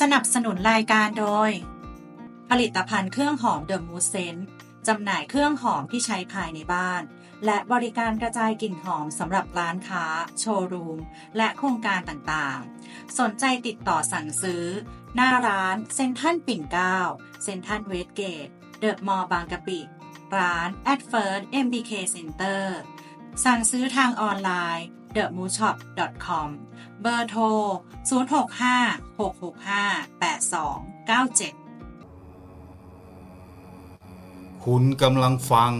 สนับสนุนรายการโดย ผลิตภัณฑ์เครื่องหอมเดอะมูสเซนจำหน่ายเครื่องหอมที่ใช้ภายในบ้าน และบริการกระจายกลิ่นหอมสำหรับร้านค้า โชว์รูม และโครงการต่างๆ สนใจติดต่อสั่งซื้อ หน้าร้านเซ็นทรัลปิ่นเกล้าเซ็นทรัลเวสเกต เดอะมอลล์บางกะปิ ร้าน at first MBK Center สั่งซื้อทางออนไลน์ themoonshop.com เบอร์โทร 065-665-8297 คุณกำลังฟัง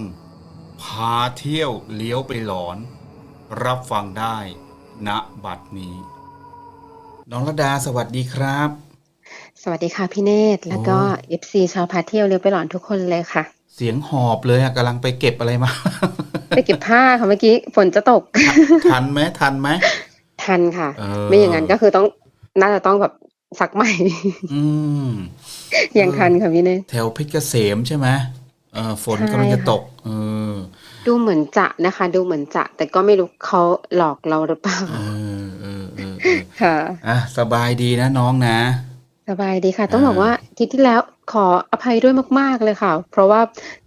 พาเที่ยวเลี้ยวไปหลอน รับฟังได้ณบัดนี้ น้องระดาสวัสดีครับ สวัสดีค่ะพี่เนตรแล้วก็โอ้ FC ชาวพาเที่ยวเร็วไปหลอนทุกคนเลยค่ะ เสียงหอบเลยอะกำลังไปเก็บอะไรมา ไปเก็บผ้าค่ะเมื่อกี้ฝนจะตก ทันไหมทันไหม ทันค่ะ เออ ไม่อย่างนั้นก็คือต้องน่าจะต้องแบบซักใหม่ อืม ยังทันค่ะพี่เนตรแถวเพชรเกษมใช่ไหมเออฝนใช่กำลังจะค่ะ ตกเออดูเหมือนจะนะคะ ดูเหมือนจะ แต่ก็ไม่รู้เขาหลอกเราหรือเปล่า เออเออเออเออค่ะ อะสบายดีนะน้องนะ สบายดีค่ะ ต้องอ่าบอกว่าอาทิตย์ที่แล้วขออภัยด้วยมาก ๆ เลยค่ะ เพราะว่า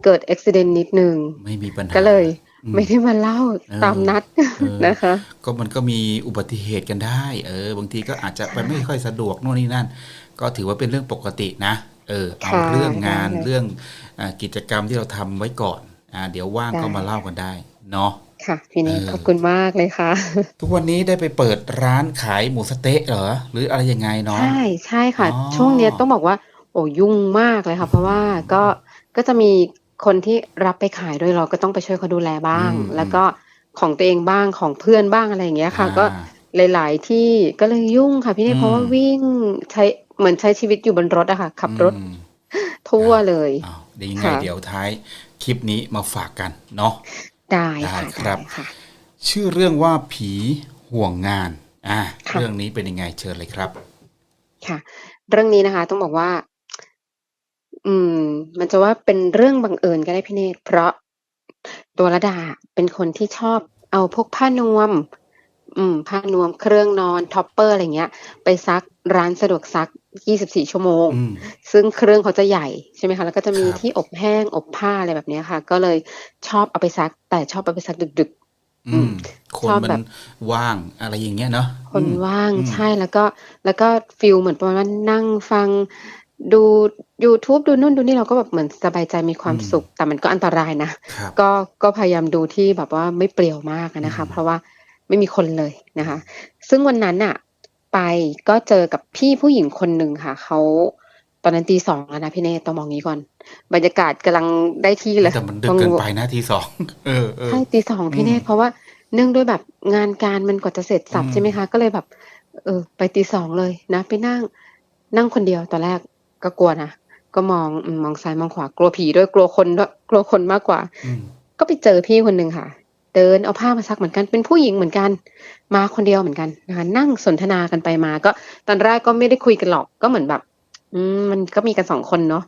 เกิดอุบิเหตุนิดนึง ไม่มีปัญหาก็เลยอืม ไม่ได้มาเล่าเออตามนัดเออนะคะ ก็มันก็มีอุบัติเหตุกันได้ เออ บางทีก็อาจจะไปใช่ไม่ค่อยสะดวกโน่นนี่นั่น ก็ถือว่าเป็นเรื่องปกตินะ เออเอาค่ะเรื่องงานได้เลยเรื่องอากิจกรรมที่เราทำไว้ก่อนอ่าเดี๋ยวว่างได้ก็มาเล่ากันได้เนาะค่ะพี่เนตรเออขอบคุณมากเลยค่ะ ทุกวันนี้ได้ไปเปิดร้านขายหมูสะเต๊ะเหรอหรืออะไรยังไงเนาะใช่ใช่ค่ะอ๋อช่วงเนี้ยต้องบอกว่า โอ้ยุ่งมากเลยค่ะ เพราะว่าก็ก็จะมี คนที่รับไปขายด้วยเราก็ต้องไปช่วยเขาดูแลบ้างอืมแล้วก็ของตัวเองบ้างของเพื่อนบ้างอะไรอย่างเงี้ยค่ะอ่าก็หลาย ๆ ที่ก็เลยยุ่งค่ะพี่เนยอืมเพราะว่าวิ่งใช้เหมือนใช้ชีวิตอยู่บนรถอะค่ะ ขับรถอืมทั่วเลยอ้าวเดี๋ยวยังไงค่ะเดี๋ยวท้ายคลิปนี้มาฝากกันเนาะได้ได้ค่ะครับได้ค่ะชื่อเรื่องว่าผีห่วงงานอ่าค่ะเรื่องนี้เป็นยังไงเชิญเลยครับ ค่ะ เรื่องนี้นะคะ ต้องบอกว่า อืม มันจะว่าเป็นเรื่องบังเอิญก็ได้พี่เนตรเพราะตัวระดาเป็นคนที่ชอบเอาพวกผ้านวม อืม ผ้านวมเครื่องนอนท็อปเปอร์อะไรเงี้ย ไปซักร้านสะดวกซัก 24 ชั่วโมงอืมซึ่งเครื่องเขาจะใหญ่ใช่ไหมคะ แล้วก็จะมีครับที่อบแห้งอบผ้าอะไรแบบเนี้ยค่ะ ก็เลยชอบเอาไปซัก แต่ชอบเอาไปซักดึกอืมคนชอบมัแบนบว่างอะไรอย่างเงี้ยเนาะๆคนอืมว่างอืมใช่แล้วก็ แล้วก็ฟิลเหมือนประมาณว่านั่งฟัง ดู YouTube ดูนู่นดูนี่เราก็แบบเหมือนสบายใจมีความอืมสุข แต่มันก็อันตรายนะครับก็ก็พยายามดูที่แบบว่าไม่เปลี่ยวมากอะนะคะอืมเพราะว่าไม่มีคนเลยนะคะ ซึ่งวันนั้นอะไปก็เจอกับพี่ผู้หญิงคนหนึ่งค่ะเขาตอนนั้นตีสองแล้วนะพี่เนตต้องมองงี้ก่อน บรรยากาศกำลังได้ที่เลยแต่มันดึกต้องเกินไปนะทีสองเออเออใช่ตีสองพี่เนอืตมเพราะว่าเนื่องด้วยแบบงานการมันกว่าจะเสร็จสับอืมใช่ไหมคะ ก็เลยแบบ เออ ไปตีสองเลยนะ ไปนั่งนั่งคนเดียวตอนแรก ก็กลัวนะก็มองอืมมองซ้ายมองขวากลัวผีด้วยกลัวคนด้วยกลัวคนมากกว่าอืมก็ไปเจอพี่คนหนึ่งค่ะ เดินเอาผ้ามาซักเหมือนกันเป็นผู้หญิงเหมือนกัน มาคนเดียวเหมือนกันนะคะนั่งสนทนากันไปมา ก็ตอนแรกก็ไม่ได้คุยกันหรอกก็เหมือนแบบ อืมมันก็มีกันสองคนเนาะ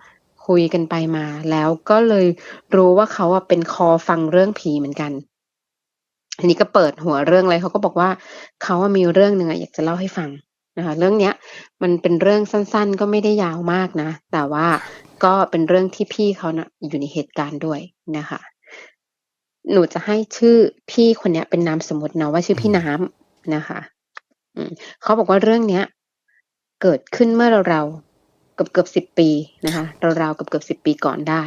คุยกันไปมา แล้วก็เลยรู้ว่าเขาอะเป็นคอฟังเรื่องผีเหมือนกันทีนี้ก็เปิดหัวเรื่องอะไรเขาก็บอกว่าเขาอะมีเรื่องหนึ่งอะอยากจะเล่าให้ฟัง นะคะเรื่องเนี้ยมันเป็นเรื่องสั้นๆ ก็ไม่ได้ยาวมากนะ แต่ว่าก็เป็นเรื่องที่พี่เขานะอยู่ในเหตุการณ์ด้วยนะคะ หนูจะให้ชื่อพี่คนเนี้ยเป็นนามสมมติเนาะว่าชื่อพี่น้ำนะคะอืมเขาบอกว่าเรื่องเนี้ย เกิดขึ้นเมื่อเราๆเกือบเกือบสิบปีนะคะราวๆเกือบเกือบสิบปีก่อนได้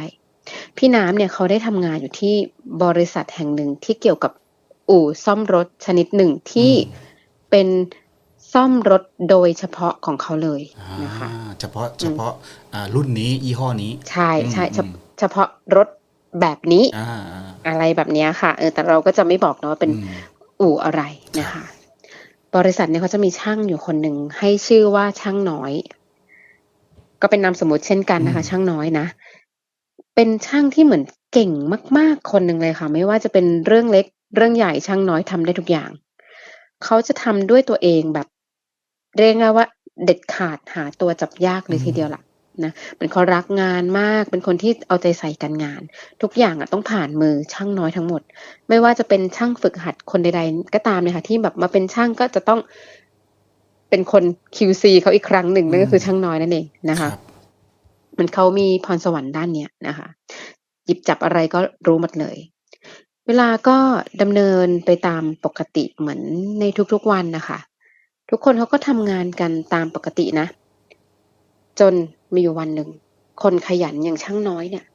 พี่น้ำเนี่ยเขาได้ทำงานอยู่ที่บริษัทแห่งหนึ่งที่เกี่ยวกับอู่ซ่อมรถชนิดหนึ่งที่เป็น ซ่อมรถโดยเฉพาะของเขาเลยอ่านะคะเฉพาะเฉพาะอ่ารุ่นนี้ยี่ห้อนี้ ใช่ใช่เฉอืมเฉพาะรถแบบนี้อ่าอ่าอะไรแบบเนี้ยค่ะเออแต่เราก็จะไม่บอกเนาะว่าเป็นอืมอู่อะไรนะคะ บริษัทเนี่ยเขาจะมีช่างอยู่คนหนึ่งให้ชื่อว่าช่างน้อย ก็เป็นนามสมมติเช่นกันนะคะอืมช่างน้อยนะเป็นช่างที่เหมือนเก่งมาก ๆ คนหนึ่งเลยค่ะ ไม่ว่าจะเป็นเรื่องเล็กเรื่องใหญ่ช่างน้อยทำได้ทุกอย่าง เขาจะทำด้วยตัวเองแบบ เรียกง่ายว่าเด็ดขาดหาตัวจับยากเลยทีเดียวล่ะนะเป็นเขารักงานมากเป็นคนที่เอาใจใส่กันงาน ทุกอย่างอะต้องผ่านมือช่างน้อยทั้งหมด ไม่ว่าจะเป็นช่างฝึกหัดคนใดๆ ก็ตามเนี่ยค่ะที่แบบมาเป็นช่างก็จะต้องเป็นคน QC เขาอีกครั้งหนึ่งนั่นก็คือช่างน้อยนั่นเองนะครัคะบมันเขามีพรสวรรค์ด้านเนี้ยนะคะ หยิบจับอะไรก็รู้หมดเลย เวลาก็ดำเนินไปตามปกติเหมือนในทุกๆวันนะคะ ทุกคนเขาก็ทำงานกันตามปกตินะ จนมีอยู่วันหนึ่ง คนขยันอย่างช่างน้อยเนี่ย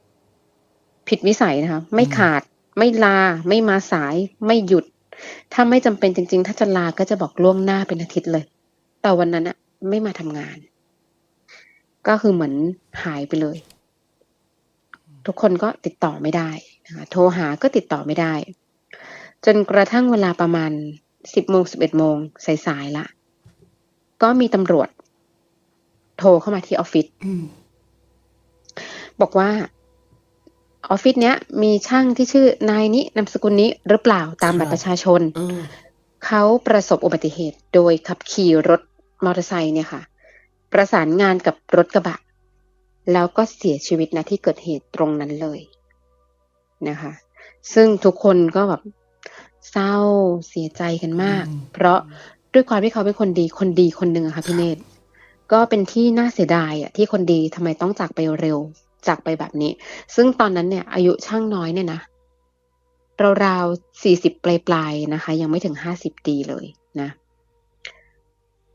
ผิดวิสัยนะคะ ไม่ขาด ไม่ลา ไม่มาสาย ไม่หยุด ถ้าไม่จำเป็นจริง ๆ ถ้าจะลาก็จะบอกล่วงหน้าเป็นอาทิตย์เลย แต่วันนั้นอะไม่มาทำงาน ก็คือเหมือนหายไปเลย ทุกคนก็ติดต่อไม่ได้นะคะโทรหาก็ติดต่อไม่ได้ จนกระทั่งเวลาประมาณสิบโมงสิบเอ็ดโมงสายๆละ ก็มีตำรวจ โทรเข้ามาที่ออฟฟิศอืมบอกว่าออฟฟิศเนี้ย มีช่างที่ชื่อนายนี้นามสกุลนี้หรือเปล่าตามบัตรประชาชนเออเขาประสบอุบัติเหตุ โดยขับขี่รถมอเตอร์ไซค์เนี่ยค่ะ ประสานงานกับรถกระบะ แล้วก็เสียชีวิตนะที่เกิดเหตุตรงนั้นเลยนะคะ ซึ่งทุกคนก็แบบเศร้าเสียใจกันมากอืมเพราะ ด้วยความที่เขาเป็นคนดีคนดีคนหนึ่งอะค่ะพี่เนตรก็เป็นที่น่าเสียดายอะที่คนดีทำไมต้องจากไปเร็ว จากไปแบบนี้ ซึ่งตอนนั้นเนี่ย อายุช่างน้อยเนี่ยนะราวๆสี่สิบปลายๆนะคะ ยังไม่ถึงห้าสิบปีเลยนะ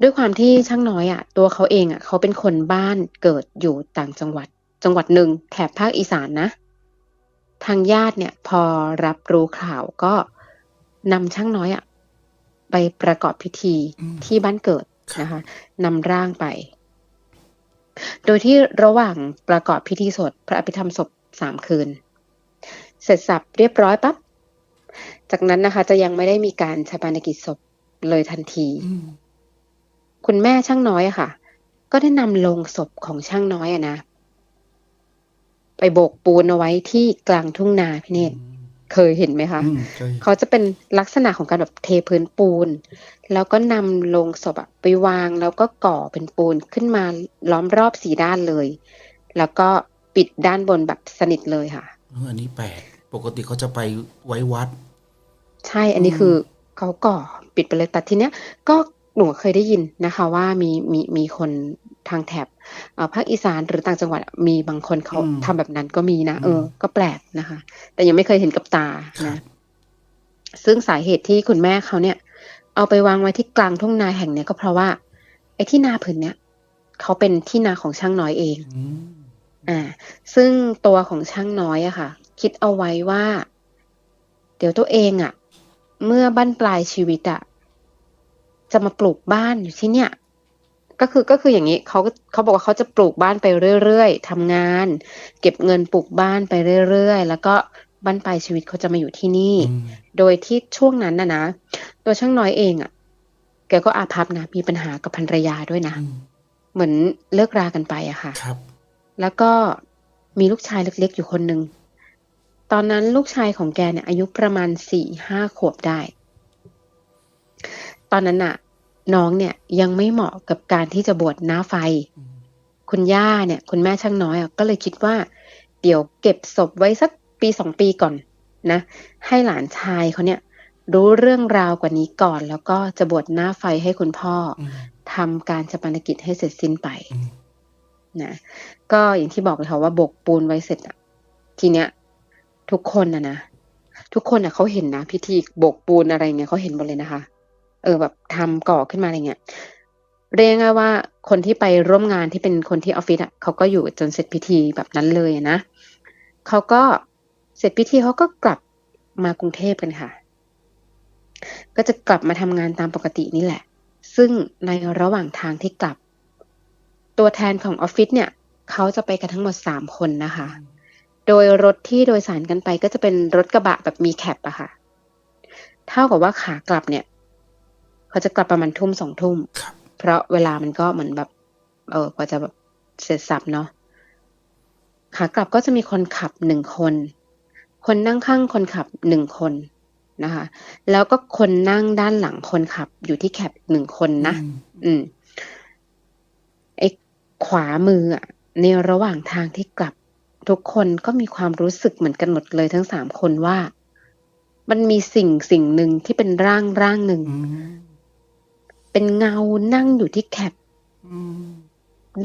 ด้วยความที่ช่างน้อยอะ่ะ ตัวเขาเองอะ่ะ เขาเป็นคนบ้านเกิดอยู่ต่างจังหวัด จังหวัดหนึ่งแถบภาคอีสานนะ ทางญาติเนี่ย พอรับรู้ข่าวก็นำช่างน้อยอะ่ะ ไปประกอบพิธีอืมที่บ้านเกิดครับนะคะนำร่างไป โดยที่ระหว่างประกอบพิธีสวดพระอภิธรรมศพสามคืน เสร็จสับเรียบร้อยปั๊บจากนั้นนะคะ จะยังไม่ได้มีการชาปนกิจศพเลยทันทีอืมคุณแม่ช่างน้อยอะค่ะ ก็ได้นำโลงศพของช่างน้อยอะนะ ไปโบกปูนเอาไว้ที่กลางทุ่งนาพี่เนตร เคยเห็นไหมคะอืมใช่เขาจะเป็นลักษณะของการแบบเทพื้นปูน แล้วก็นำโลงศพอะไปวางแล้วก็ก่อเป็นปูนขึ้นมาล้อมรอบสีด้านเลย แล้วก็ปิดด้านบนแบบสนิทเลยค่ะเอออันนี้แปลกปกติเขาจะไปไว้วัด ใช่อันนี้อืมคือเขาก่อปิดไปเลยแต่ทีเนี้ยก็หนูเคยได้ยินนะคะ ว่ามีมีมีคน ทางแถบเอ่อภาคอีสานหรือต่างจังหวัดมีบางคนเขาอืมทำแบบนั้นก็มีนะเอออืมก็แปลกนะคะ แต่ยังไม่เคยเห็นกับตาครันะบซึ่งสาเหตุที่คุณแม่เขาเนี่ย เอาไปวางไว้ที่กลางทุ่งนาแห่งเนี้ยก็เพราะว่า ไอ้ที่นาผืนเนี้ยเขาเป็นที่นาของช่างน้อยเองอืมอ่า ซึ่งตัวของช่างน้อยอะค่ะ คิดเอาไว้ว่า เดี๋ยวตัวเองอะเมื่อบั้นปลายชีวิตอะจะมาปลูกบ้านอยู่ที่เนี่ย ก็คือก็คืออย่างนี้เขาก็เขาบอกว่าเขาจะปลูกบ้านไปเรื่อยๆทำงาน เก็บเงินปลูกบ้านไปเรื่อยๆ แล้วก็บั้นปลายชีวิตเขาจะมาอยู่ที่นี่อืมโดยที่ช่วงนั้นนะนะตัวช่างน้อยเองอะแกก็อาภัพนะมีปัญหากับภรรยาด้วยนะอืมเหมือนเลิกรากันไปอะค่ะครับ แล้วก็มีลูกชายเล็กๆอยู่คนหนึ่งตอนนั้นลูกชายของแกเนี่ยอายุประมาณสี่ห้าขวบได้ ตอนนั้นน่ะ น้องเนี่ยยังไม่เหมาะกับการที่จะบวชหน้าไฟอืมคุณย่าเนี่ยคุณแม่ช่างน้อยอะก็เลยคิดว่า เดี๋ยวเก็บศพไว้สักปีสองปีก่อนนะ ให้หลานชายเขาเนี่ยรู้เรื่องราวกว่านี้ก่อน แล้วก็จะบวชหน้าไฟให้คุณพ่ออืมทำการชาปนกิจให้เสร็จสิ้นไปอืมนะก็อย่างที่บอกเลยค่ะว่าโบกปูนไว้เสร็จอะทีเนี้ย ทุกคนนะนะทุกคนอะเขาเห็นนะพิธีโบกปูนอะไรเงี้ยเขาเห็นหมดเลยนะคะ เออแบบทำก่อขึ้นมาอะไรเงี้ยเรียกง่ายว่าคนที่ไปร่วมงานที่เป็นคนที่ออฟฟิศอะเขาก็อยู่จนเสร็จพิธีแบบนั้นเลยนะเขาก็เสร็จพิธีเขาก็กลับมากรุงเทพกันค่ะ ก็จะกลับมาทำงานตามปกตินี่แหละ ซึ่งในระหว่างทางที่กลับ ตัวแทนของออฟฟิศเนี่ยเขาจะไปกันทั้งหมดสามคนนะคะ โดยรถที่โดยสารกันไปก็จะเป็นรถกระบะแบบมีแคปอะค่ะ เท่ากับว่าขากลับเนี่ย เขาจะกลับประมาณทุ่มสองทุ่มครับเพราะเวลามันก็เหมือนแบบ เออกว่าจะแบบเสร็จสับเนาะขากลับก็จะมีคนขับหนึ่งคน คนนั่งข้างคนขับหนึ่งคนนะคะ แล้วก็คนนั่งด้านหลังคนขับอยู่ที่แคปหนึ่งคนนะ อืมอืมไอ้ขวามืออะในระหว่างทางที่กลับ ทุกคนก็มีความรู้สึกเหมือนกันหมดเลยทั้งสามคนว่า มันมีสิ่งสิ่งหนึ่งที่เป็นร่างร่างหนึ่งอืม เป็นเงานั่งอยู่ที่แคปอืม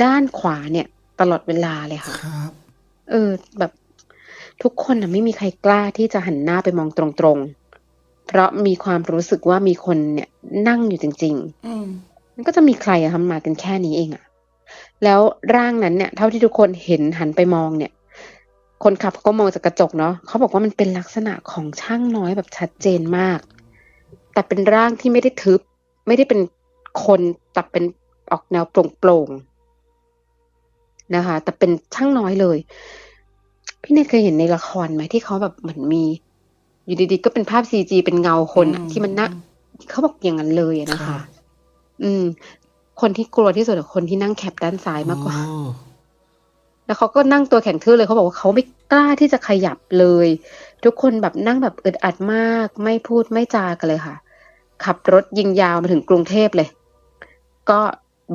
ด้านขวาเนี่ย ตลอดเวลาเลยค่ะครับ เออ แบบทุกคนน่ะไม่มีใครกล้าที่จะหันหน้าไปมองตรงๆ เพราะมีความรู้สึกว่ามีคนเนี่ย นั่งอยู่จริงๆอืมมันก็จะมีใครอะทำมากันแค่นี้เองอะแล้วร่างนั้นเนี่ย เท่าที่ทุกคนเห็นหันไปมองเนี่ย คนขับเขาก็มองจากกระจกเนาะเขาบอกว่ามันเป็นลักษณะของช่างน้อยแบบชัดเจนมาก แต่เป็นร่างที่ไม่ได้ทึบ ไม่ได้เป็น คนแต่เป็นออกแนวโปร่งๆนะคะ แต่เป็นช่างน้อยเลย พี่เนยเคยเห็นในละครไหมที่เขาแบบเหมือนมี อยู่ดีๆก็เป็นภาพซีจีเป็นเงาคนอะอืมที่มันน่าเขาบอกอย่างนั้นเลยอะนะครัคะบอืม คนที่กลัวที่สุดอะคนที่นั่งแคปด้านซ้ายมากกว่าโอ้แล้วเขาก็นั่งตัวแข็งทื่อเลยเขาบอกว่าเขาไม่กล้าที่จะขยับเลย ทุกคนแบบนั่งแบบอึดอัดมาก ไม่พูดไม่จากันเลยค่ะ ขับรถยิงยาวมาถึงกรุงเทพเลย ก็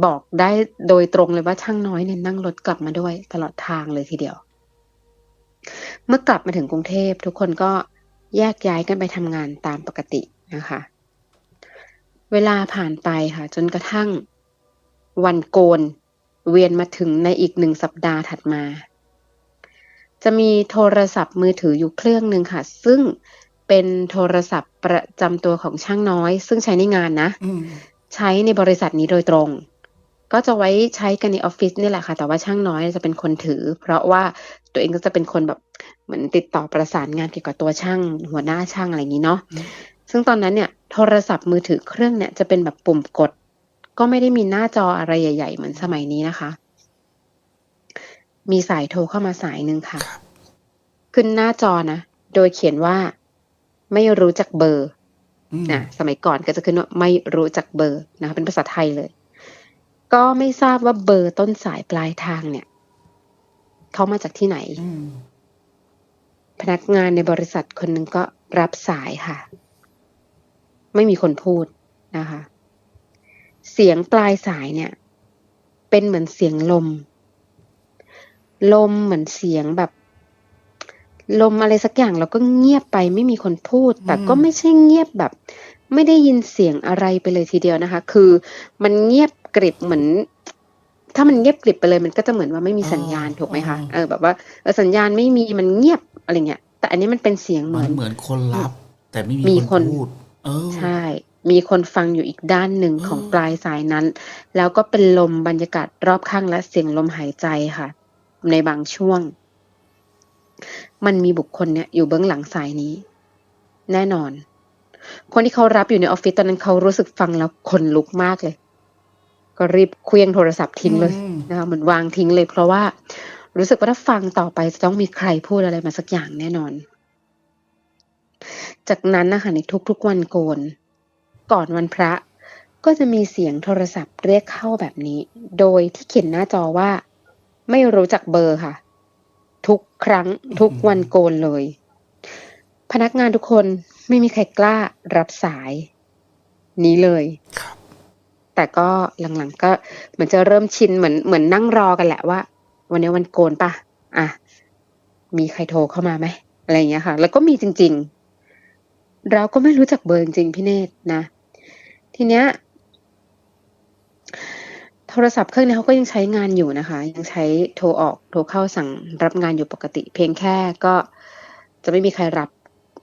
บอกได้โดยตรงเลยว่าช่างน้อยเนี่ยนั่งรถกลับมาด้วยตลอดทางเลยทีเดียว เมื่อกลับมาถึงกรุงเทพทุกคนก็แยกย้ายกันไปทำงานตามปกตินะคะ เวลาผ่านไปค่ะ จนกระทั่งวันโกน เวียนมาถึงในอีกหนึ่งสัปดาห์ถัดมา จะมีโทรศัพท์มือถืออยู่เครื่องหนึ่งค่ะ ซึ่งเป็นโทรศัพท์ประจำตัวของช่างน้อย ซึ่งใช้ในงานนะ ใช้ในบริษัทนี้โดยตรง ก็จะไว้ใช้กันในออฟฟิศนี่แหละค่ะ แต่ว่าช่างน้อยจะเป็นคนถือ เพราะว่าตัวเองก็จะเป็นคนแบบเหมือนติดต่อประสานงานเกี่ยวกับตัวช่าง หัวหน้าช่างอะไรอย่างนี้เนาะซึ่งตอนนั้นเนี่ยโทรศัพท์มือถือเครื่องเนี่ยจะเป็นแบบปุ่มกด ก็ไม่ได้มีหน้าจออะไรใหญ่ ๆ เหมือนสมัยนี้นะคะ มีสายโทรเข้ามาสายหนึ่งค่ะ ขึ้นหน้าจอนะ โดยเขียนว่า ไม่รู้จักเบอร์อืม นะสมัยก่อนก็จะขึ้นว่าไม่รู้จักเบอร์นะคะเป็นภาษาไทยเลย ก็ไม่ทราบว่าเบอร์ต้นสายปลายทางเนี่ยเขามาจากที่ไหนอืมพนักงานในบริษัทคนหนึ่งก็รับสายค่ะ ไม่มีคนพูดนะคะ เสียงปลายสายเนี่ย เป็นเหมือนเสียงลม ลมเหมือนเสียงแบบ ลมอะไรสักอย่างแล้วก็เงียบไปไม่มีคนพูด แต่ก็ไม่ใช่เงียบแบบ ไม่ได้ยินเสียงอะไรไปเลยทีเดียวนะคะ คือมันเงียบกริบเหมือน ถ้ามันเงียบกริบไปเลยมันก็จะเหมือนว่าไม่มีสัญญาณถูกไหมคะเออแบบว่าเออสัญญาณไม่มีมันเงียบอะไรเงี้ยแต่อันนี้มันเป็นเสียงเหเหมืมืออนนเหมือนคนรับ แต่ไม่มีมีคคนนพูดเออใช่ มีคนฟังอยู่อีกด้านหนึ่งอืมของปลายสายนั้น แล้วก็เป็นลมบรรยากาศรอบข้างและเสียงลมหายใจค่ะ ในบางช่วง มันมีบุคคลเนี่ยอยู่เบื้องหลังสายนี้ แน่นอน คนที่เขารับอยู่ในออฟฟิศตอนนั้นเขารู้สึกฟังแล้วขนลุกมากเลย ก็รีบเคลี้ยงโทรศัพท์ทิ้งเลยอืมนะคะเหมือนวางทิ้งเลย เพราะว่ารู้สึกว่าถ้าฟังต่อไปจะต้องมีใครพูดอะไรมาสักอย่างแน่นอน จากนั้นนะคะในทุกๆวันโกน ก่อนวันพระก็จะมีเสียงโทรศัพท์เรียกเข้าแบบนี้ โดยที่เขียนหน้าจอว่า ไม่รู้จักเบอร์ค่ะ ทุกครั้งทุกวันโกนเลย พนักงานทุกคนไม่มีใครกล้ารับสาย นี้เลยครับแต่ก็หลังๆ ก็เหมือนจะเริ่มชินเหมือนเหมือนนั่งรอกันแหละว่า วันนี้วันโกนปะอะมีใครโทรเข้ามาไหมอะไรอย่างเงี้ยค่ะ แล้วก็มีจริง ๆ เราก็ไม่รู้จักเบอร์จริงๆพี่เนตรนะ ทีเนี้ย โทรศัพท์เครื่องนี้เขาก็ยังใช้งานอยู่นะคะ ยังใช้โทรออกโทรเข้าสั่งรับงานอยู่ปกติ เพียงแค่ก็จะไม่มีใครรับ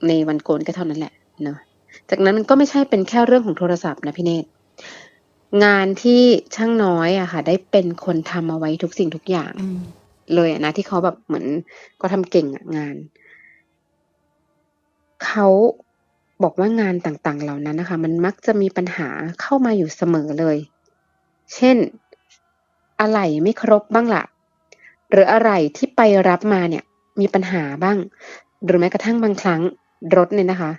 ในวันโกนก็เท่านั้นแหละเนาะจากนั้นมันก็ไม่ใช่เป็นแค่เรื่องของโทรศัพท์นะพี่เนตรงานที่ช่างน้อยอะค่ะ ได้เป็นคนทำเอาไว้ทุกสิ่งทุกอย่างอืมเลยอะนะที่เขาแบบเหมือนก็ทำเก่งอะงานเขาบอกว่างานต่างๆเหล่านั้นนะคะ มันมักจะมีปัญหาเข้ามาอยู่เสมอเลย เช่น อะไรไม่ครบบ้างละ่ะ หรืออะไรที่ไปรับมาเนี่ยมีปัญหาบ้าง หรือแม้กระทั่งบางครั้งรถเนี่ยนะคะ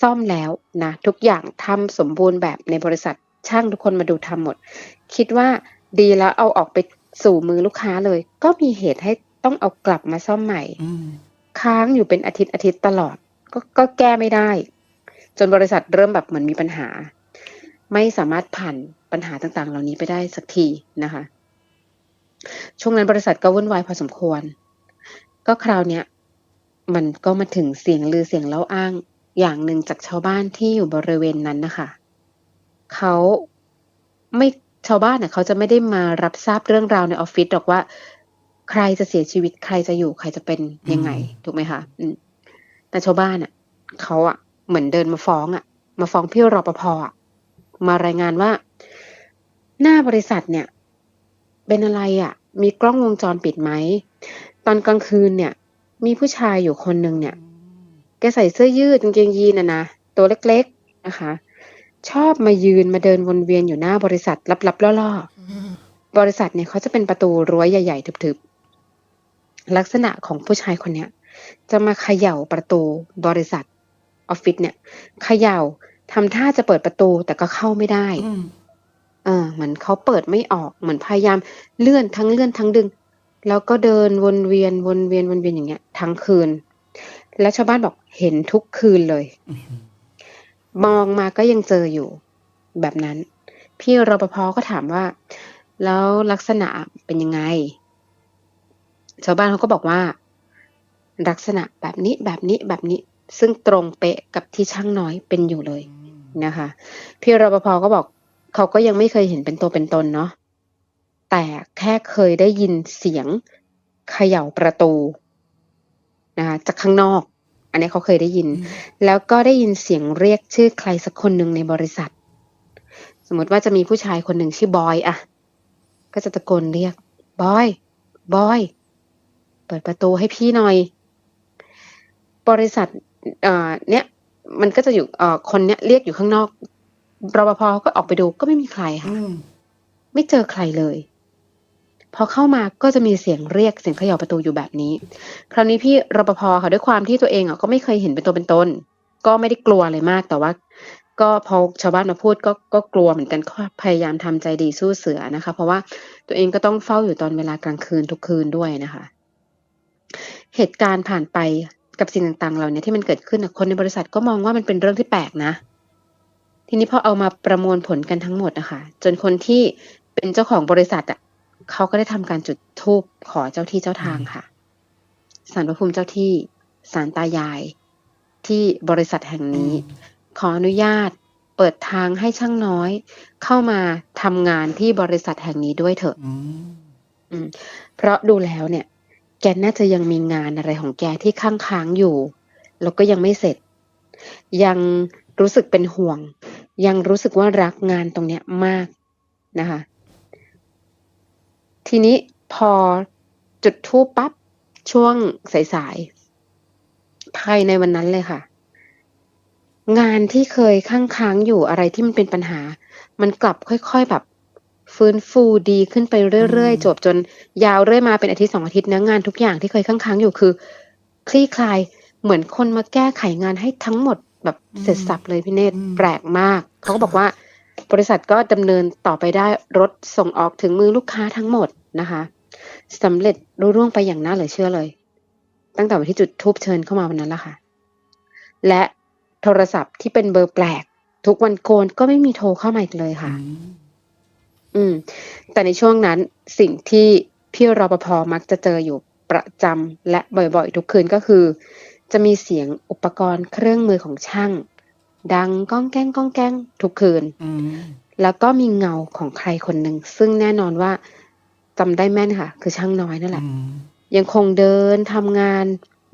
ซ่อมแล้วนะทุกอย่างทำสมบูรณ์แบบในบริษัทช่างทุกคนมาดูทำหมด คิดว่าดีแล้วเอาออกไปสู่มือลูกค้าเลย ก็มีเหตุให้ต้องเอากลับมาซ่อมใหม่อืมค้างอยู่เป็นอาทิตย์อาทิตย์ตลอดก็ก็แก้ไม่ได้ จนบริษัทเริ่มแบบเหมือนมีปัญหา ไม่สามารถผ่าน ปัญหาต่างๆ เหล่านี้ไปได้สักทีนะคะ ช่วงนั้นบริษัทก็วุ่นวายพอสมควร ก็คราวเนี้ยมันก็มาถึงเสียงลือเสียงเล่าอ้างอย่างหนึ่งจากชาวบ้านที่อยู่บริเวณนั้นนะคะเขาไม่ชาวบ้านน่ะเขาจะไม่ได้มารับทราบเรื่องราวในออฟฟิศหรอกว่า ใครจะเสียชีวิตใครจะอยู่ใครจะเป็นยังไง ถูกไหมคะอืมแต่ชาวบ้านอะเขาอะ เหมือนเดินมาฟ้องอะ มาฟ้องพี่รปภอะ มารายงานว่า หน้าบริษัทเนี่ย เป็นอะไรอะ มีกล้องวงจรปิดไหม ตอนกลางคืนเนี่ย มีผู้ชายอยู่คนหนึ่งเนี่ย แกใส่เสื้อยืดกางเกงยีนน่ะนะ ตัวเล็กๆนะคะ ชอบมายืนมาเดินวนเวียนอยู่หน้าบริษัทลับๆล่อๆ บริษัทเนี่ยเขาจะเป็นประตูรั้วใหญ่ๆทึบๆ ลักษณะของผู้ชายคนเนี้ยจะมาเขย่าประตูบริษัทออฟฟิศเนี่ยเขย่าทำท่าจะเปิดประตูแต่ก็เข้าไม่ได้ ออเหมือนเขาเปิดไม่ออกเหมือนพยายามเลื่อนทั้งเลื่อนทั้งดึง แล้วก็เดินวนเวียนวนเวียนวนเวียนอย่างเงี้ยทั้งคืน แล้วชาวบ้านบอกเห็นทุกคืนเลย มองมาก็ยังเจออยู่ แบบนั้น พี่รปภก็ถามว่า แล้วลักษณะเป็นยังไง ชาวบ้านเขาก็บอกว่า ลักษณะแบบนี้แบบนี้แบบนี้ซึ่งตรงเป๊ะกับที่ช่างน้อยเป็นอยู่เลยนะคะ พี่รปภก็บอก เขาก็ยังไม่เคยเห็นเป็นตัวเป็นตนเนาะแต่แค่เคยได้ยินเสียงเขย่าประตูนะคะจากข้างนอก อันนี้เขาเคยได้ยิน แล้วก็ได้ยินเสียงเรียกชื่อใครสักคนหนึ่งในบริษัท สมมติว่าจะมีผู้ชายคนหนึ่งชื่อบอยอะก็จะตะโกนเรียกบอยบอยเปิดประตูให้พี่หน่อย บริษัทเอ่อเนี้ยมันก็จะอยู่เอ่อคนเนี้ยเรียกอยู่ข้างนอก รปภก็ออกไปดูก็ไม่มีใครค่ะไม่เจอใครเลย พอเข้ามาก็จะมีเสียงเรียกเสียงเขย่าประตูอยู่แบบนี้ คราวนี้พี่รปภค่ะด้วยความที่ตัวเองอะก็ไม่เคยเห็นเป็นตัวเป็นตนก็ไม่ได้กลัวอะไรมากแต่ว่า ก็พอชาวบ้านมาพูดก็ก็กลัวเหมือนกันก็พยายามทำใจดีสู้เสือนะคะ เพราะว่าตัวเองก็ต้องเฝ้าอยู่ตอนเวลากลางคืนทุกคืนด้วยนะคะ เหตุการณ์ผ่านไปกับสิ่งต่างๆ เหล่านี้ที่มันเกิดขึ้นน่ะคนในบริษัทก็มองว่ามันเป็นเรื่องที่แปลกนะ ทีนี้พอเอามาประมวลผลกันทั้งหมดนะคะจนคนที่เป็นเจ้าของบริษัทอะเขาก็ได้ทำการจุดธูปขอเจ้าที่เจ้าทางค่ะสารพระภูมิเจ้าที่สารตายาย ที่บริษัทแห่งนี้ ขออนุญาตเปิดทางให้ช่างน้อย เข้ามาทำงานที่บริษัทแห่งนี้ด้วยเถอะอืมเพราะดูแล้วเนี่ย แกน่าจะยังมีงานอะไรของแกที่ค้างค้างๆอยู่ แล้วก็ยังไม่เสร็จ ยังรู้สึกเป็นห่วง ยังรู้สึกว่ารักงานตรงเนี้ยมากนะคะ ทีนี้พอจุดทูปปั๊บช่วงสายๆภายในวันนั้นเลยค่ะ งานที่เคยค้างค้างๆอยู่อะไรที่มันเป็นปัญหา มันกลับค่อยๆแบบ ฟื้นฟูดีขึ้นไปเรื่อยๆจบจนยาวเรื่อยมาเป็นอาทิตย์สองอาทิตย์นะงานทุกอย่างที่เคยค้างๆอยู่คือ คลี่คลายเหมือนคนมาแก้ไขงานให้ทั้งหมด แบบเสร็จสับเลยพี่เนตรอืมแปลกมาก เขาก็บอกว่า บริษัทก็ดำเนินต่อไปได้รถส่งออกถึงมือลูกค้าทั้งหมดนะคะสำเร็จรุ่ร่วงไปอย่างน่าเหลือเชื่อเลย ตั้งแต่วันที่จุดทูบเชิญเข้ามาวันนั้นละค่ะ และโทรศัพท์ที่เป็นเบอร์แปลก ทุกวันโกนก็ไม่มีโทรเข้ามาอีกเลยค่ะ อืม แต่ในช่วงนั้นสิ่งที่พี่รปภมักจะเจออยู่ประจำและบ่อยๆ ทุกคืนก็คือ จะมีเสียงอุปกรณ์เครื่องมือของช่าง ดังก้องแก้งก้องแก้งทุกคืน แล้วก็มีเงาของใครคนหนึ่ง ซึ่งแน่นอนว่าจำได้แม่นค่ะ คือช่างน้อยนั่นแหละ ยังคงเดินทำงาน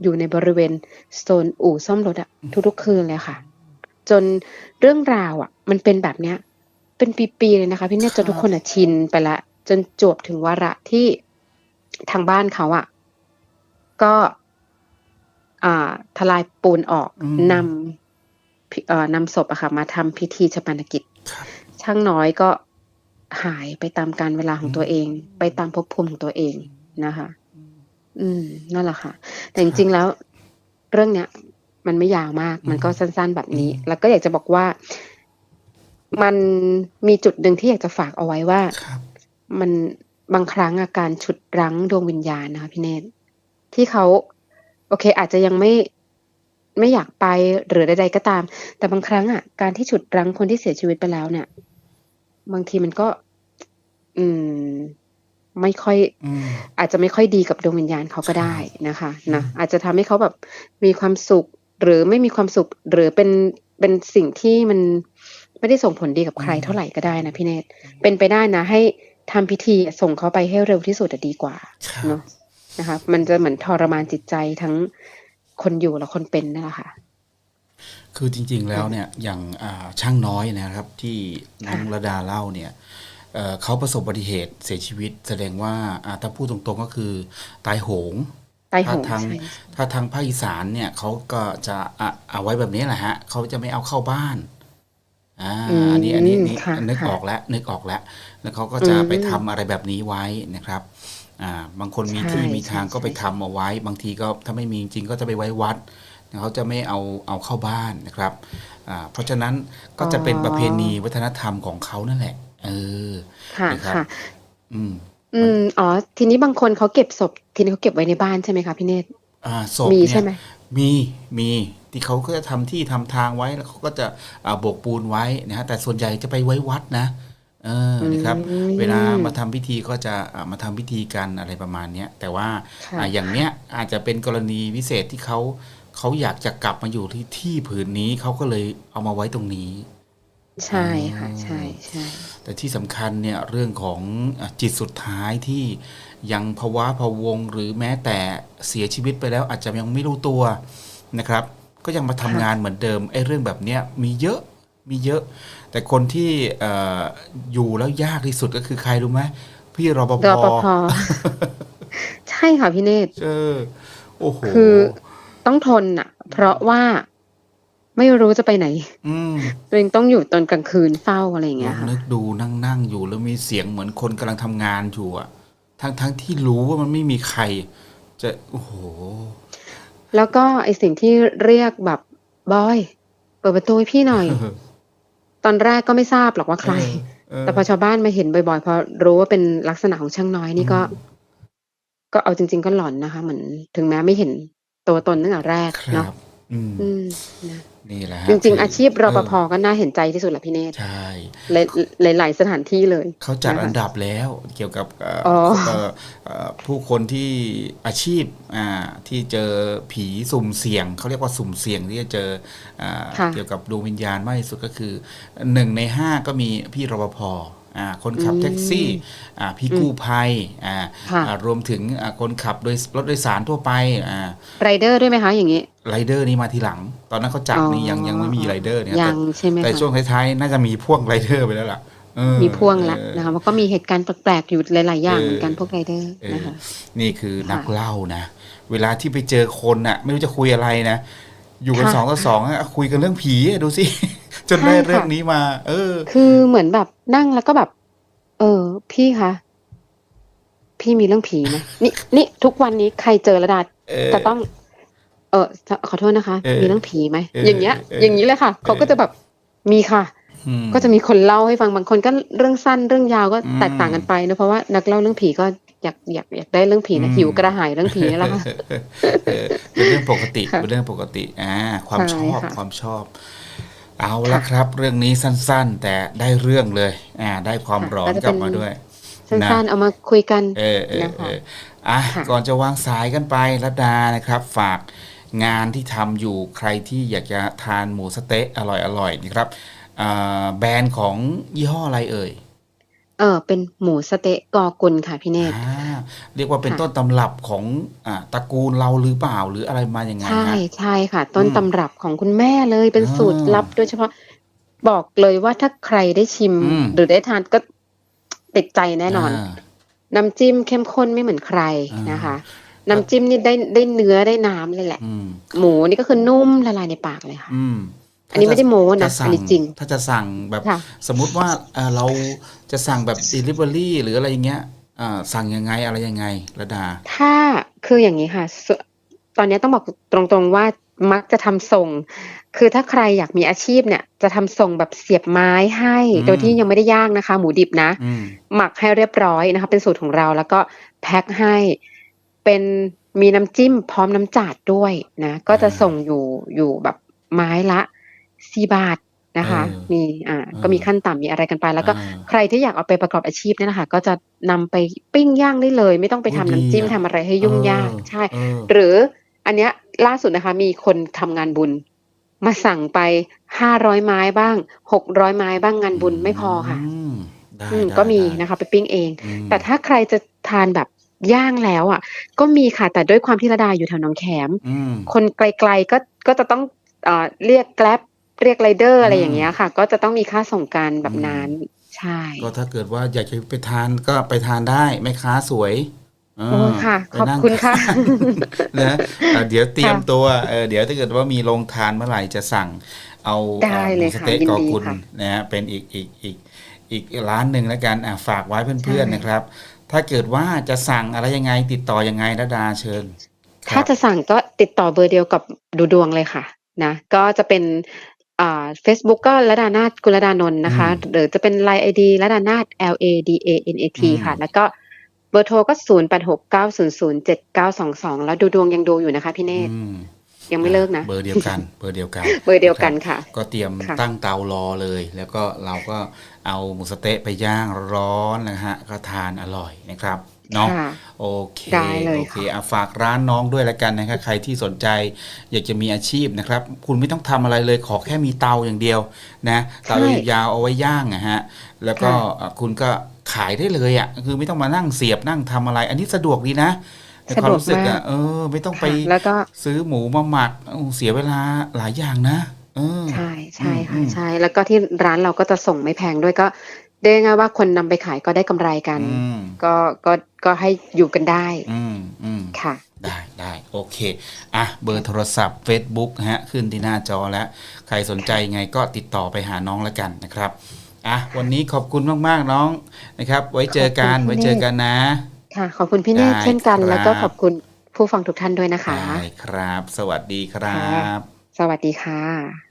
อยู่ในบริเวณโซนอู่ซ่อมรถอะทุกๆคืนเลยค่ะ จนเรื่องราวอะมันเป็นแบบเนี้ย เป็นปีๆเลยนะคะ พี่เนี่ยครับจนทุกคนอะชินไปละ จนจวบถึงวาระที่ทางบ้านเขาอะก็อ่า ทลายปูนออกอืมนำพิเอ่อนำศพอะค่ะ มาทำพิธีชาปนกิจครับช่างน้อยก็หายไปตามการเวลาของตัวเอง ไปตามภพภูมิของตัวเองนะคะ อืมนั่นแหละค่ะ แต่จริงๆแล้ว เรื่องเนี้ย มันไม่ยาวมาก มันก็สั้น ๆ แบบนี้อืมแล้วก็อยากจะบอกว่ามันมีจุดหนึ่งที่อยากจะฝากเอาไว้ว่าครับมันบางครั้งอาการฉุดรั้งดวงวิญญาณนะคะพี่เนตรที่เขา โอเค อาจจะยังไม่ไม่อยากไปหรือใดๆก็ตาม แต่บางครั้งอะ การที่ฉุดรั้งคนที่เสียชีวิตไปแล้วเนี่ย บางทีมันก็ อืม ไม่ค่อยอืมอาจจะไม่ค่อยดีกับดวงวิญญาณเขาก็ได้นะคะนะอาจจะทำให้เขาแบบมีความสุข หรือไม่มีความสุข หรือเป็นเป็นสิ่งที่มันไม่ได้ส่งผลดีกับใครอืมเท่าไหร่ก็ได้นะพี่เนตรเป็นไปได้นะให้ทำพิธีส่งเขาไปให้เร็วที่สุดอะดีกว่าครับเนาะ นะคะ มันจะเหมือนทรมานจิตใจทั้งคนอยู่และคนเป็นนั่นแหละค่ะ คือจริง ๆ แล้วเนี่ยอย่างอ่าช่างน้อยนะครับ ที่น้องค่ะระดาเล่าเนี่ยเอ่อเขาประสบอุบัติเหตุเสียชีวิต แสดงว่าอ่าถ้าพูดตรงๆก็คือตายโหงตายโหถ้างทางใช่ถ้าทางภาคอีสานเนี่ยเขาก็จะอะเอาไว้แบบนี้แหละฮะเขาจะไม่เอาเข้าบ้านอ่าอืมอันนี้อันนี้นี่ค่ะนึกค่ะออกแล้วนึกออกแล้ว แล้วเขาก็จะอืมไปทำอะไรแบบนี้ไว้นะครับ อ่าบางคนมีใช่ที่มีทางใช่ก็ไปใช่ ทำเอาไว้ บางทีก็ถ้าไม่มีจริงๆก็จะไปไว้วัดเขาจะไม่เอาเอาเข้าบ้านนะครับอ่าเพราะฉะนั้นก็จะเป็นประเพณีวัฒนธรรมของเขานั่นแหละ เออค่ะนะครับ ค่ะ อืมอืมอ๋อ ทีนี้บางคนเขาเก็บศพ ทีนี้เขาเก็บไว้ในบ้านใช่ไหมคะพี่เนตรอ่าศพมีเนี่ยใช่ไหมมีมีที่เขาก็จะทำที่ทำทางไว้แล้วเขาก็จะอ่าโบกปูนไว้นะฮะแต่ส่วนใหญ่จะไปไว้วัดนะ เออนะครับ อืมเวลามาทำพิธีก็จะอ่ามาทำพิธีกันอะไรประมาณเนี้ยแต่ว่าค่ะอ่าอย่างเนี้ยอาจจะเป็นกรณีพิเศษที่เขาเขาอยากจะกลับมาอยู่ที่ที่ผืนนี้เขาก็เลยเอามาไว้ตรงนี้ ใช่ค่ะ ใช่ใช่ แต่ที่สำคัญเนี่ยเรื่องของอะจิตสุดท้ายที่ยังภาวะพะวง หรือแม้แต่เสียชีวิตไปแล้วอาจจะยังไม่รู้ตัวนะครับ ก็ยังมาทำงานเหมือนเดิมไอ้เรื่องแบบเนี้ยมีเยอะ มีเยอะ แต่คนที่เอ่ออยู่แล้วยากที่สุดก็คือใครรู้ไหมพี่รปภรปภใช่ค่ะพี่เนตรเออโอ้โหคือต้องทนอะ เพราะว่าไม่รู้จะไปไหน อืมตัวเองต้องอยู่ตอนกลางคืนเฝ้าอะไรอย่างเงี้ยลองค่ะนึกดูนั่งนั่งอยู่แล้วมีเสียงเหมือนคนกำลังทำงานอยู่อะทั้งทั้งที่รู้ว่ามันไม่มีใคร จะโอ้โห แล้วก็ไอสิ่งที่เรียกแบบบอย เปิดประตูให้พี่หน่อย ตอนแรกก็ไม่ทราบหรอกว่าใครเออแต่พอชาวบ้านมาเห็นบ่อยๆพอรู้ว่าเป็นลักษณะของช่างน้อยนี่ก็อืมก็เอาจริง ๆ ก็หลอนนะคะ เหมือนถึงแม้ไม่เห็นตัวตนตั้งแต่แรกครัเนาะบ อืมอืมนะนี่แหละฮะจริงคืๆอาชีพรปภเออก็น่าเห็นใจที่สุดแหละพี่เนตรใช่ หลายหลายๆสถานที่เลย เขาจัดนะคะอันดับแล้วเกี่ยวกับเอ่ออ๋อเอ่อเอ่อผู้คนที่อาชีพอ่าที่เจอผีสุ่มเสี่ยง เขาเรียกว่าสุ่มเสี่ยงที่จะเจออ่าค่ะ เกี่ยวกับดวงวิญญาณมากที่สุดก็คือหนึ่งในห้าก็มีพี่รปภอ่า คนขับแท็กซี่อ่าพี่กู้ภัยอ่าค่ะอ่ารวมถึงอ่าคนขับโดยรถโดยสารทั่วไปอ่าไรเดอร์ด้วยไหมคะอย่างนี้ไรเดอร์นี่มาทีหลัง ตอนนั้นเขาจัดนี่อ๋อยังยังไม่มีไรเดอร์เนี่ยยัแต่งใช่ไหมแต่คะช่วงท้ายๆน่าจะมีพ่วงไรเดอร์ไปแล้วล่ะเออมีพ่วงละเออนะคะมันก็มีเหตุการณ์แปลกๆอยู่หลายๆ อย่างเออเหมือนกันพวกไรเดอร์เออนะคะนี่คือนักค่ะเล่านะ เวลาที่ไปเจอคนน่ะ ไม่รู้จะคุยอะไรนะ อยู่กันค่ะ สองต่อสองอะคุยกันเรื่องผีอะดูสิ จนใช่ได้ค่ะเรื่องนี้มา เออ คือเหมือนแบบนั่งแล้วก็แบบ เออ พี่คะพี่มีเรื่องผีไหมนี่นี่ทุกวันนี้ใครเจอระดาเออ จะต้อง เออขอโทษนะคะ เออมีเรื่องผีไหมเอออย่างเงี้ยเอออย่างนี้เลยค่ะเขาก็จะแบบมีค่ะ อืม ก็จะมีคนเล่าให้ฟังบางคนก็เรื่องสั้นเรื่องยาวก็อืม แตกต่างกันไปนะเพราะว่านักเล่าเรื่องผีก็ อยากอยากอยากได้เรื่องผีนะอืมหิวกระหายเรื่องผีนี่แหละค่ะเออเป็นเรื่องปกติค่ะเป็นเรื่องปกติอ่าความชใช่อบค่ะความชอบ เอาละครับ เรื่องนี้สั้น ๆ แต่ได้เรื่องเลยอ่าได้ความค่ะร้อนก็จะกลับเป็นมาด้วยสั้นๆเอามาคุยกันเออเออนะคะเอออะค่ะก่อนจะวางสายกันไปรัตดานะครับ ฝากงานที่ทำอยู่ใครที่อยากจะทานหมูสะเต๊ะอร่อยอร่อยนะครับอ่าแบรนด์ของยี่ห้ออะไรเอ่ย เออ เป็นหมูสะเต๊ะกอกุลค่ะพี่เนตรอ่าเรียกว่าเป็นค่ะ ต้นตำรับของอ่าตระกูลเราหรือเปล่าหรืออะไรมาอย่างไงใช่ฮะ ใช่ค่ะ ต้นอืมตำรับของคุณแม่เลยเป็นอ่าสูตรลับโดยเฉพาะบอกเลยว่าถ้าใครได้ชิม อืม หรือได้ทานก็ติดใจแน่นอนาน้ำจิ้มเข้มข้นไม่เหมือนใครอ่าน นะคะ น้ำจิ้มนี่ได้ได้เนื้อได้น้ำเลยแหละ อืม หมูนี่ก็คือนุ่มละลายในปากเลยค่ะ อืม อันนี้ไม่ได้โม้นะถ้าสั่อันนี้จริง ถ้าจะสั่งแบบค่ะสมมุติว่าเอ่อเราจะสั่งแบบ delivery หรืออะไรอย่างเงี้ยอ่าสั่งยังไงอะไรยังไงระดา ถ้าคืออย่างนี้ค่ะสตอนนี้ต้องบอกตรงๆว่ามักจะทำส่ง คือถ้าใครอยากมีอาชีพเนี่ย จะทำส่งแบบเสียบไม้ให้อืมโดยที่ยังไม่ได้ย่างนะคะ หมูดิบนะอืมหมักให้เรียบร้อยนะคะ เป็นสูตรของเราแล้วก็แพ็คให้เป็นมีน้ำจิ้มพร้อมน้ำจัดด้วยนะ ก็จะอ่าส่งอยู่อยู่แบบไม้ละ สี่บาทนะคะเออมีอ่าเออก็มีขั้นต่ำมีอะไรกันไป แล้วก็อ่าใครที่อยากเอาไปประกอบอาชีพเนี่ยนะคะก็จะนำไปปิ้งย่างได้เลย ไม่ต้องไปโอ้ทำดีน้ำจิ้มอะทำอะไรให้ยุ่งยากเออใช่เออหรืออันเนี้ยล่าสุดนะคะ มีคนทำงานบุญ มาสั่งไปห้าร้อยไม้บ้างหกร้อยไม้บ้างงานบุญไม่พอค่ะมได้อืมได้ก็มีได้นะคะไปปิ้งเองอืมแต่ถ้าใครจะทานแบบย่างแล้วอะ ก็มีค่ะแต่ด้วยความที่ระดาอยู่แถวหนองแขมอืมคนไกลๆก็ก็จะต้องเอ่อเรียกแกล็บ เรียกไรเดอร์อะไรอืมอย่างเงี้ยค่ะ ก็จะต้องมีค่าส่งการแบบอืมนั้นใช่ก็ถ้าเกิดว่าอยากจะไปทานก็ไปทานได้แม่ค้าสวยเโอ้ยค่ะไปขอบนั่งคุณค่ะนะเอ่อเดี๋ยวเตรียมค่ะตัวเออเดี๋ยวถ้าเกิดว่ามีโรงทานเมื่อไหร่จะสั่ง เอาได้เลยหมูสค่ะเต๊ะยินกอดีกุลค่ะนะฮะเป็นอีกอีกอีกอีกร้านหนึ่งแล้วกันอะฝากไว้เพื่อนใช่ๆนะครับ ถ้าเกิดว่าจะสั่งอะไรยังไงติดต่อยังไงระดาเชิญ ถ้าจะสั่งก็ติดต่อเบอร์เดียวกับดูดวงเลยค่ะนะก็จะเป็น อ่า Facebook ก็ระดานาถกุลดานนท์นะคะ หรือจะเป็น Line ID ระดานาถ L A D A N A T ค่ะ แล้วก็เบอร์โทรก็0 8 6 9 0 0 7 9 2 2แล้วดูดวงยังดูอยู่นะคะพี่เนตรอืมยังไม่เลิกนะ เบอร์เดียวกัน เบอร์เดียวกัน เบอร์เดียวกันค่ะ ก็เตรียมค่ะตั้งเตารอเลย แล้วก็เราก็เอาหมูสะเต๊ะไปย่างร้อนนะฮะก็ทานอร่อยนะครับ เนาะค่ะ โอเคได้เลยโอเคค่ะอะฝากร้านน้องด้วยแล้วกันนะครับใครที่สนใจอยากจะมีอาชีพนะครับ คุณไม่ต้องทำอะไรเลยขอแค่มีเตาอย่างเดียวนะเตายาวๆเอาไว้ย่างนะฮะแล้วก็อะคุณก็ขายได้เลยอะคือไม่ต้องมานั่งเสียบนั่งทำอะไร อันนี้สะดวกดีนะในความรู้สึกอะเออ ไม่ต้องไป ค่ะแล้วก็ซื้อหมูมาหมักโอ้เสียเวลาหลายอย่างนะ เออ ใช่ใช่อืค่ะม ใช่แล้วก็ที่ร้านเราก็จะส่งไม่แพงด้วยก็ ได้ง่ายๆว่าคนนำไปขายก็ได้กำไรกันอืมก็ก็ก็ให้อยู่กันได้ อืมอืมค่ะ ได้ได้โอเค อะ เบอร์โทรศัพท์ Facebook ฮะ ขึ้นที่หน้าจอแล้ว ใครสนใจไงก็ติดต่อไปหาน้องแล้วกันนะครับ อะ วันนี้ขอบคุณมากๆน้องนะครับ ไว้เจอกันขอบคุณไว้เจอกันนะ ค่ะ ขอบคุณพี่เนตรได้เช่นกันครับแล้วก็ขอบคุณผู้ฟังทุกท่านด้วยนะคะได้ครับ สวัสดีครับ สวัสดีค่ะ